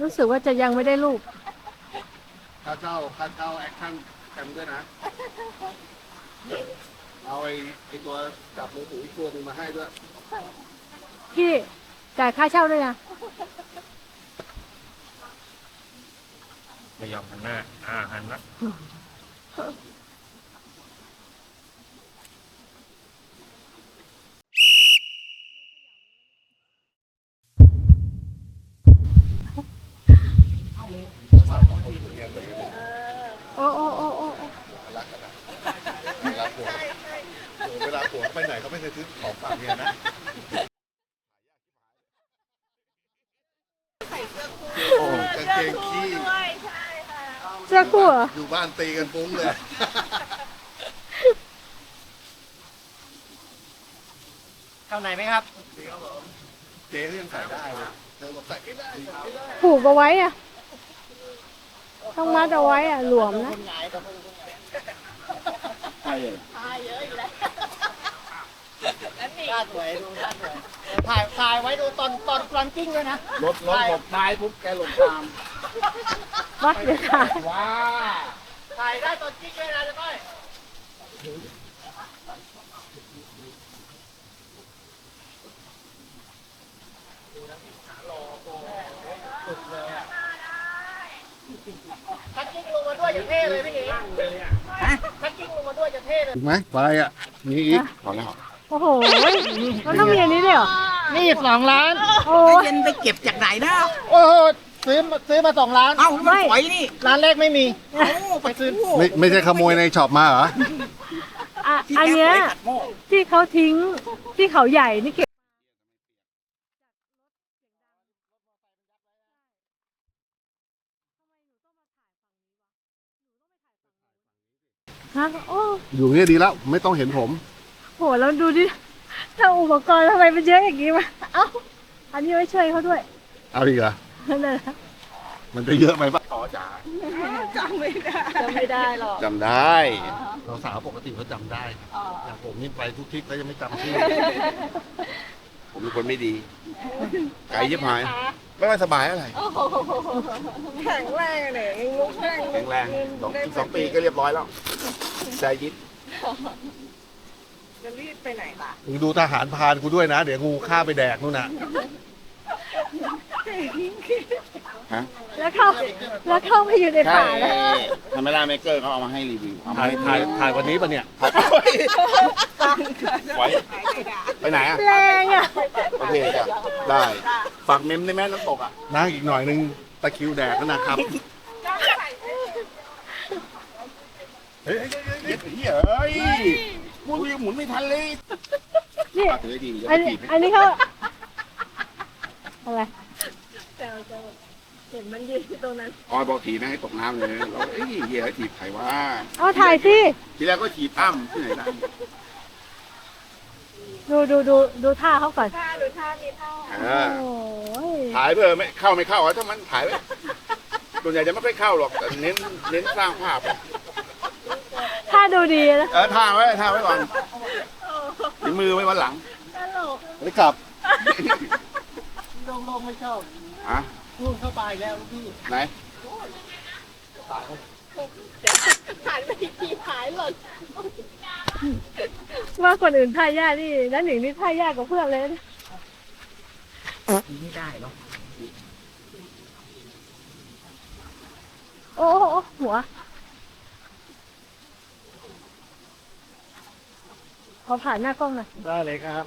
รู้สึกว่าจะยังไม่ได้รูปค่าเช่าค่าเช่าแอคชั่นแคมด้วยนะ เอาไอ้ไอ้ตัวจับมือถืออีกตัวหนึงมาให้ด้วย พี่จ่ายค่าเช่าด้วยนะไม่ยอมหันหน้าอ่าหันละ โอ้โอ้โอ้โอ้โอ้ รักกันนะเวลาผัวเวลาผัว ไปไหนเขาไม่เคยซื้อของฝากเมียนะโอ้กางเกงขี้เสื้อคู่เหรอ อยู่บ้านตีกันปุ้งเลย เข้าไหนไหมครับ เจ๊ก็ยังใส่ได้เลยเธอบอกใส่ไม่ได้ใส่ไม่ได้ผูกเอาไว้อะต้องมัดเอาไว้อะหลวมนะ ท่าสวยดูท่าสวยถ่ายถ่ายไว้ดูตอนตอนกลางกิ้งด้วยนะรถรถผมตายปุ๊บแกหลงตามวัดเดี๋ยวค่ะว้าถ่ายได้ตอนกิ้งด้วยนะเจ๊ก้อยถ้ากิ้งลงมาด้วยจะเท่เลยพี่เอ๋ถ้ากิ้งลงมาด้วยจะเท่เลย ถูกไหมไปอะมีอีกพอแล้ว โอ้โหมันต้องมีอันนี้ด้วยเหรอนี่สองล้าน โอ้ยเย็นไปเก็บจากไหนนะโอ้โหซื้อมาซื้อมาสองล้าน เอ้ามันปล่อยนี่ร้านแรกไม่มีเอ้าไปซื้อไม่ไม่ใช่ขโมยในช็อปมาเหรออะที่อันแกเนี้ยไว้ขัดหม้อที่เขาทิ้งที่เขาใหญ่นี่เก็บฮะโอ้อยู่เนี่ยดีแล้ว ไม่ต้องเห็นผมโหแล้วดูดิถ้าอุปกรณ์ทำไมมันเยอะอย่างนี้วะเอ้าอันนี้ไว้ช่วยเขาด้วยเอาอีกเหรอนั่นแหละมันจะเยอะไหมปะอ๋อจ๋าจำไม่ได้หรอกจำได้เราสาวปกติเขาจำได้อย่างผมนี่ไปทุกทริปแล้วยังไม่จำชื่อผมเป็นคนไม่ดีไก่ยิบหาย ไม่ว่าสบายอะไรแข็งแรงเลยงุ้งแข็งแข็งแรงสองสองปีก็เรียบร้อยแล้วใจยิบ จะรีบไปไหนล่ะมึงดูทหารพรานกูด้วยนะ เดี๋ยวงูฆ่าไปแดกนู่นน่ะ ฮะแล้วเข้าแล้วเข้าไปอยู่ในใช่ป่าแล้วทำไม่ได้เมเกอร์เขาเอามาให้รีวิวเอามาถ่ายให้ถ่ายถ่ายวันนี้ปะเนี่ย ไว้ไปไหนอะ แรงอะโอเคจ้ะ ได้ ฝากเมมได้ไหมน้ำตกอะ นั่งอีกหน่อยนึงตะคริวแดกแล้วนะครับ เฮ้ยเฮ้ยเฮ้ยเฮ้ยเฮ้ย พูดยังหมุนไม่ทันเลยนี่ฝากถือให้ดีอย่าอันไปนี้ถีบอันนี้เขาอะไรเห็นมันยืนตรงนั้นออยบอกถีบไม่ให้ตกน้ำเลยเราเอ้ยเหี้ยถีบใครวะเอาถ่ายสิทีแรกก็ถีบอ้ำที่ไหนได้ดูดูดูดูท่าเขาก่อนเออโอ้ยถ่ายเพื่อไม่เข้าไม่เข้าอะถ้ามันถ่ายไว้ส่วนใหญ่จะไม่ค่อยเข้าหรอกแต่เน้นเน้นสร้างภาพท่า ดูดีนะ เออท่าไว้ท่าไว้ก่อนมีมือไว้วันหลังไม่กลับลงลงไม่ชอบอะลูกเข้าไปแล้วลูกพี่ไหนว่าคนอื่นท่ายากนี่นั่นหนึ่งนี่ท่ายากกว่าเพื่อนเลยนะไม่ได้หรอกโอ้โหหัว ขอ ผ่านหน้ากล้องหน่อยได้เลยครับ